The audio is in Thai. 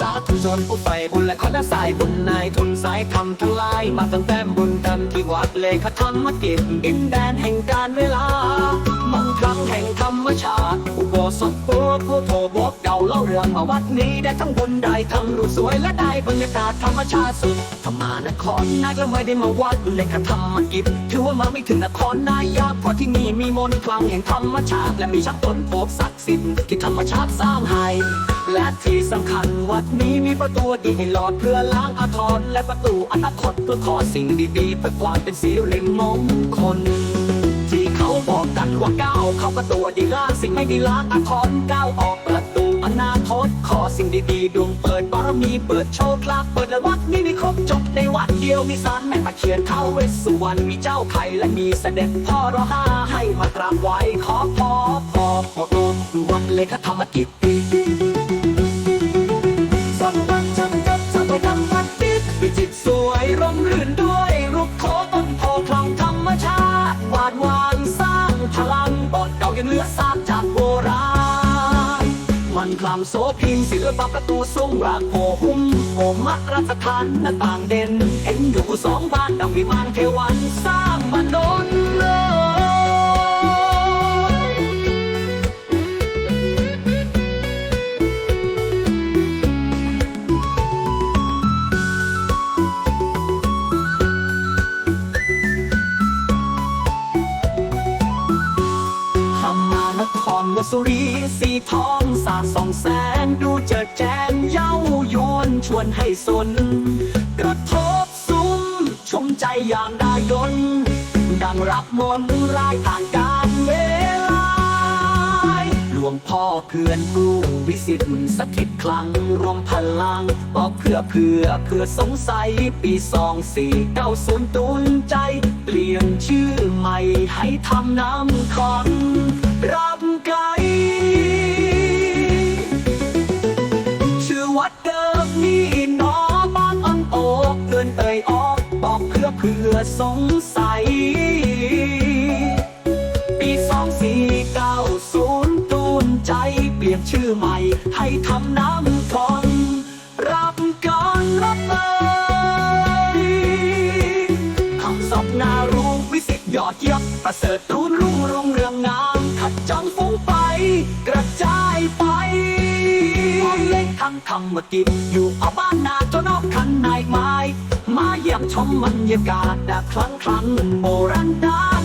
สาธุชนผู้ใฝ่บุญและขอและสายบุญนายทุนสายธรรมทั้งหลายมาตั้งแต่บุญกันที่วัดเลขธรรมกิจดินแดนแห่งการเวลา มันครั้งแห่งธรรมชาติ อุโบสถปูผู้โทบอกเก่าเล่าเรื่องมาวัดนี้ได้ทั้งบุญได้ทั้งรูปสวยและได้บรรยากาศธรรมชาติสุดธรรมานครนายก็ไม่ได้มาวัดเลขธรรมกิจถือว่ามาไม่ถึงนครนายากเพราะที่นี่มีมนต์คลังแห่งธรรมชาติ และมีชักต้นโพบศักดิ์สิทธิ์ที่ธรรมชาติสร้างให้และที่สำคัญวัดนี้มีประตูดีให้หลอดเพื่อล้างอาถรและประตูอนาคตเพื่อขอสิ่งดีๆเพื่อความเป็นสิริมงคล บอกกัว่าก้าวเข้าประตูดีล้างสิ่งไม่ดีล้างอาถรรพ์ก้าวออกประตูอนาคตขอสิ่งดีๆดวงเปิดบารมีเปิดโชคลาภเปิดและวัดนี้มีครบจบในวัดเดียวมีสารแม่ตะเคียนเข้าเวสสุวรรณมีเจ้าไข่และมีเสด็จพ่อรอห้าให้มากราบไหว้ขอพอพอพอดูวัดเลยก็ธรรมกิจสมบัติจำกับสมบัติธรรมติดมีจิตสวยร่มรื่นด้วย ก่ายังเหลือซากจากโบราณ มันคลำโสพิงศิลปะประตูสูงรากโผหุ้มโอมักรัชทานหน้าต่างเด่น เห็นอยู่สองบ้านดังวิมานเทวันสร้างมานนเลย สุรีสีทองสาดส่องแสงดูเจิดแจ้งเย้ายวนชวนให้สน กระทบซุ้มชมใจอย่างได้ดนดังรับมนต์รายผ่านการเวลาหลวงพ่อเพื่อนกูวิสิตสถิตคลังรวมพลังบอกเพื่อเพื่อเพื่อสงสัยปีสองสี่เก้าศูนย์ตุนใจ เปลี่ยนชื่อใหม่ให้ทำน้ำคอน สงสัย ปีสองสี่เก้าศูนย์ตูนใจเปลี่ยนชื่อใหม่ ให้ทำน้ำทนรับการรับเลยคำศพนารู้วิสิตยอดเยี่ยมประเสริฐรุ่นรุ่งเรุงเรืองงามขัดจังฟุ้งไป กระจายไปมองเล็กทั้งธรรมกิจอยู่เอาบ้านนาจน ชมบรรยากาศแบบครั้งครั้งโบราณได้